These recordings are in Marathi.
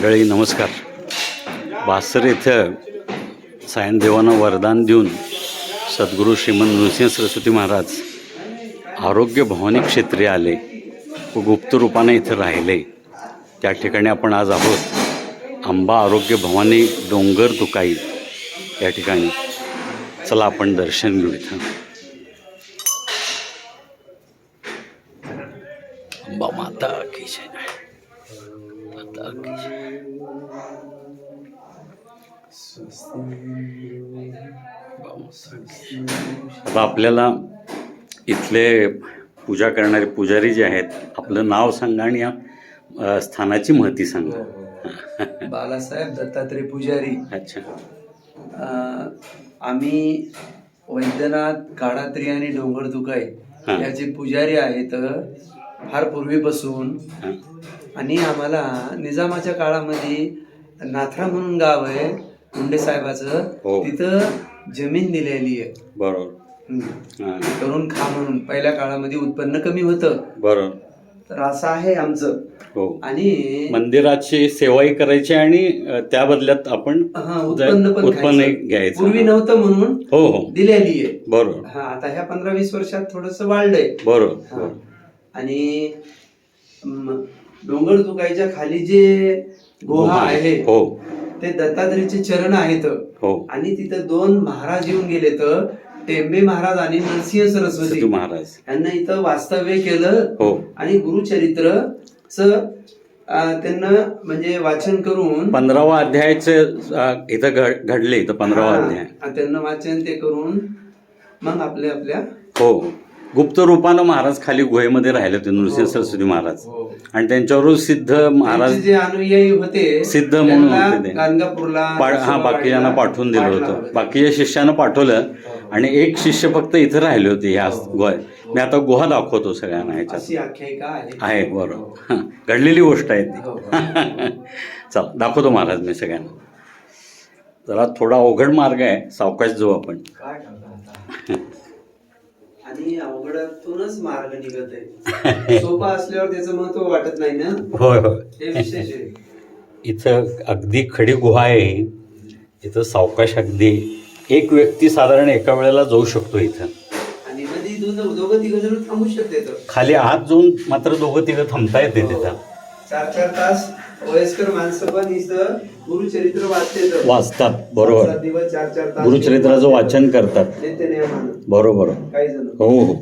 मंडळी नमस्कार. बासर इथं सायनदेवानं वरदान देऊन सद्गुरू श्रीमंत नृसिंह सरस्वती महाराज आरोग्य भवानी क्षेत्री आले व गुप्त रूपाने इथं राहिले. त्या ठिकाणी आपण आज आहोत. आंबा आरोग्य भवानी डोंगर तुकाई या ठिकाणी. चला आपण दर्शन घेऊ इथं. अंबा माता की जय माता की जय अंबा माता की जय. आता आपल्याला इथले पूजा करणारे पुजारी जे आहेत आपलं नाव सांगा आणि या स्थानाची महती सांगा. बालासाहेब दत्तात्रय पुजारी. अच्छा. आम्ही वैद्यनाथ काडात्री आणि डोंगर दुकाई हा. याचे पुजारी आहेत फार पूर्वीपासून. हां. आणि आम्हाला निजामाच्या काळामध्ये नाथरा म्हणून गाव आहे मुंडे साहेबाचं हो. तिथं जमीन दिलेली आहे. बरोबर. हां. करून खा म्हणून. पहिल्या काळामध्ये उत्पन्न कमी होतं. बरोबर. तर असं आहे आमचं. हो. आणि मंदिराची सेवाही करायची आणि अ, त्या बदल्यात आपण हा उत्पन्न पण उत्पन्न खायचं. घ्यायचं. पूर्वी नव्हतं म्हणून हो हो. दिलेली आहे. बरोबर. हा आता ह्या पंधरा वीस वर्षात थोडस वाढलंय. बरोबर. हा. बरोबर. आणि म, डोंगर दुकाईच्या खाली जे गुहा आहे. हो. ते दत्तात्रेयचे चरण आहेत. हो. आणि तिथं दोन महाराज येऊन गेले तर टेंबे महाराज आणि नरसिंह सरस्वती. महाराज. यांना इथं वास्तव्य केलं. हो. आणि गुरुचरित्र च त्यांना म्हणजे वाचन करून पंधरावा अध्यायाचं इथं घड- घडले इथं पंधरावा अध्याय. त्यांना वाचन ते करून मग आपल्या आपल्या हो. गुप्त रूपानं महाराज खाली गुहेमध्ये राहिले होते नृसिंह हो. सरस्वती महाराज हो. आणि त्यांच्यावर सिद्ध महाराज जे अनुयायी होते सिद्ध म्हणून होते ते. गाणगापूरला पा- हा बाकीच्यांना पाठवून दिलं होतं. बाकीच्या शिष्यानं पाठवलं आणि एक शिष्य फक्त इथं राहिले होते ह्या गुहा मी आता गुहा दाखवतो सगळ्यांना ह्याच्यात अशी आख्यायिका आहे आहे बरोबर हां घडलेली गोष्ट आहे ती हो. चल दाखवतो महाराज मी सगळ्यांना जरा थोडा अवघड मार्ग आहे सावकाश जाऊ आपण काय करता आता? आणि अवघडातूनच मार्ग निघत आहे. सोपा असल्यावर त्याचं महत्त्व वाटत नाही ना? होय होय. हे विशेष आहे. इथं अगदी खडी गुहा आहे. इथं सावकाश अगदी एक व्यक्ती साधारण एका वेळेला जाऊ शकतो इथं. आणि दोन दोघं तिघ जण थांबू शकते खाली आत जाऊन मात्र दोघं तिघं थांबता येते तिथं. चार चार तास वयस्कर माणसं पण इथं गुरुचरित्र वाचते तर. वाचतात बरोबर. दिवस चार चार तास गुरुचरित्राचं वाचन करतात. बरोबर. काही जण. हो हो.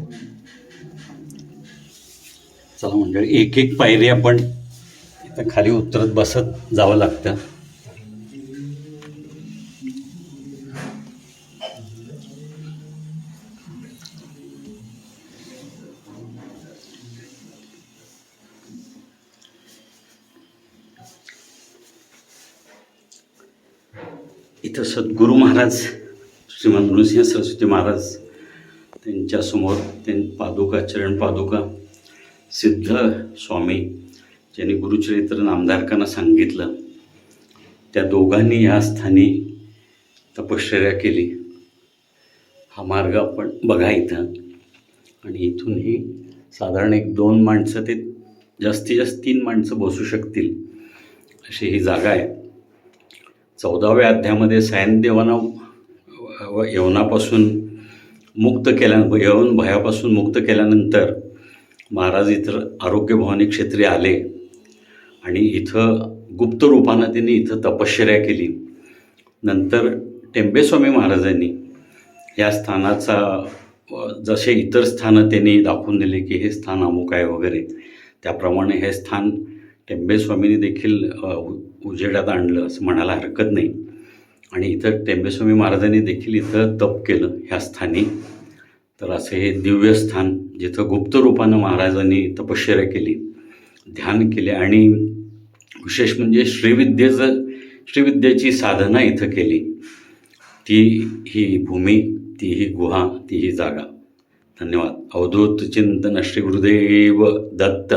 चला मंडळी एक एक पायरी आपण इथं खाली उतरत बसत जावं लागतं. इथं सद्गुरू महाराज श्रीमंत नृसिंह सरस्वती महाराज त्यांच्यासमोर त्यां पादुका चरण पादुका सिद्ध स्वामी ज्यांनी गुरुचरित्र नामधारकांना सांगितलं त्या दोघांनी या स्थानी तपश्चर्या केली. हा मार्ग आपण बघा इथं. आणि इथूनही साधारण एक दोन माणसं ते जास्तीत जास्त तीन माणसं बसू शकतील अशी ही जागा आहे. चौदाव्या अध्यामध्ये सायनदेवांना व यवनापासून मुक्त केल्या यवन भयापासून मुक्त केल्यानंतर महाराज इथं आरोग्य भवानी क्षेत्री आले आणि इथं गुप्त रूपानं त्यांनी इथं तपश्चर्या केली. नंतर टेंबेस्वामी महाराजांनी या स्थानाचा जसे इतर स्थानं त्यांनी दाखवून दिले की हे स्थान अमुक आहे वगैरे त्याप्रमाणे हे स्थान टेंबेस्वामींनी देखील उजेडात आणलं असं म्हणायला हरकत नाही. आणि इथं टेंबेस्वामी महाराजांनी देखील इथं तप केलं ह्या स्थानी. तर असं हे दिव्य स्थान जिथं गुप्त रूपानं महाराजांनी तपश्चर्या केली ध्यान केले आणि विशेष म्हणजे श्रीविद्येचं श्रीविद्येची साधना इथं केली. ती ही भूमी ती ही गुहा ती ही जागा. धन्यवाद. अवधूत चिंतन श्री गुरुदेव दत्त.